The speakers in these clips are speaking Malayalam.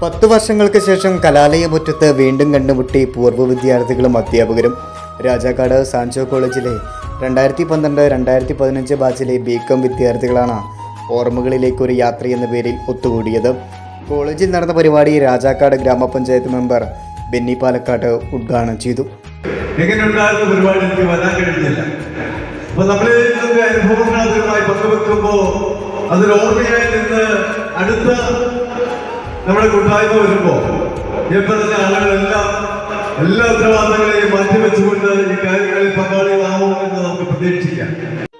പത്ത് വർഷങ്ങൾക്ക് ശേഷം കലാലയമുറ്റത്ത് വീണ്ടും കണ്ടുമുട്ടി പൂർവ വിദ്യാർത്ഥികളും അധ്യാപകരും. രാജാക്കാട് സാൻജോ കോളേജിലെ രണ്ടായിരത്തി പന്ത്രണ്ട് രണ്ടായിരത്തി പതിനഞ്ച് ബാച്ചിലെ ബി കോം വിദ്യാർത്ഥികളാണ് ഓർമ്മകളിലേക്ക് ഒരു യാത്ര എന്ന പേരിൽ ഒത്തുകൂടിയത്. കോളേജിൽ നടന്ന പരിപാടി രാജാക്കാട് ഗ്രാമപഞ്ചായത്ത് മെമ്പർ ബെന്നി പാലക്കാട്ട് ഉദ്ഘാടനം ചെയ്തു. എങ്ങനെയുണ്ടായിരുന്ന പരിപാടി അനുഭവങ്ങൾ അതുമായി പങ്കുവെക്കുമ്പോൾ അതിൽ ഓർമ്മയായി നിന്ന് അടുത്ത നമ്മുടെ കൂട്ടായ്മ വരുമ്പോ ഇപ്പോഴത്തെ ആളുകളെല്ലാം എല്ലാ ഉത്തരവാദിത്തങ്ങളെയും മാറ്റിവെച്ചുകൊണ്ട് ഈ കാര്യങ്ങളിൽ പങ്കാളികളാവും എന്ന് നമുക്ക് പ്രതീക്ഷിക്കാം.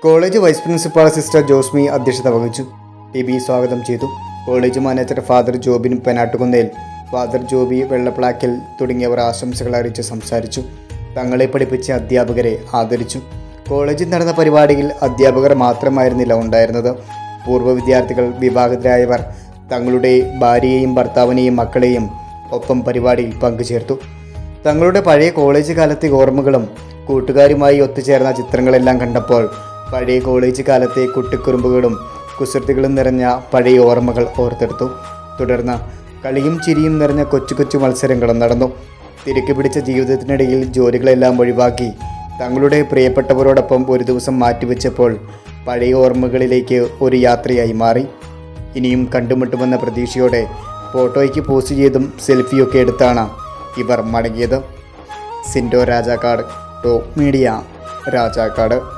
College vice principal sister Josmi അധ്യക്ഷത വഹിച്ചു. ടി ബി സ്വാഗതം ചെയ്തു. College manager father Jobin Penattukunnel father Joby Vellaplakkil തുടങ്ങിയവർ ആശംസകൾ അറിയിച്ച് സംസാരിച്ചു. തങ്ങളെ പഠിപ്പിച്ച അധ്യാപകരെ ആദരിച്ചു. കോളേജിൽ നടന്ന പരിപാടിയിൽ അധ്യാപകർ മാത്രമായിരുന്നില്ല ഉണ്ടായിരുന്നത്. പൂർവ വിദ്യാർത്ഥികൾ വിവാഹിതരായവർ തങ്ങളുടെ ഭാര്യയെയും ഭർത്താവിനെയും മക്കളെയും ഒപ്പം പരിപാടിയിൽ പങ്കുചേർത്തു. തങ്ങളുടെ പഴയ കോളേജ് കാലത്തെ ഓർമ്മകളും കൂട്ടുകാരുമായി ഒത്തുചേർന്ന ചിത്രങ്ങളെല്ലാം കണ്ടപ്പോൾ പഴയ കോളേജ് കാലത്തെ കുട്ടിക്കുറുമ്പുകളും കുസൃതികളും നിറഞ്ഞ പഴയ ഓർമ്മകൾ ഓർത്തെടുത്തു. തുടർന്ന് കളിയും ചിരിയും നിറഞ്ഞ കൊച്ചു കൊച്ചു മത്സരങ്ങളും നടന്നു. തിരക്ക് പിടിച്ച ജീവിതത്തിനിടയിൽ ജോലികളെല്ലാം ഒഴിവാക്കി തങ്ങളുടെ പ്രിയപ്പെട്ടവരോടൊപ്പം ഒരു ദിവസം മാറ്റിവെച്ചപ്പോൾ പഴയ ഓർമ്മകളിലേക്ക് ഒരു യാത്രയായി മാറി. ഇനിയും കണ്ടുമുട്ടുമെന്ന പ്രതീക്ഷയോടെ ഫോട്ടോയ്ക്ക് പോസ്റ്റ് ചെയ്തും സെൽഫിയൊക്കെ എടുത്താണ് ഇവർ മടങ്ങിയത്. Sindo Rajakkad top media Rajakkad.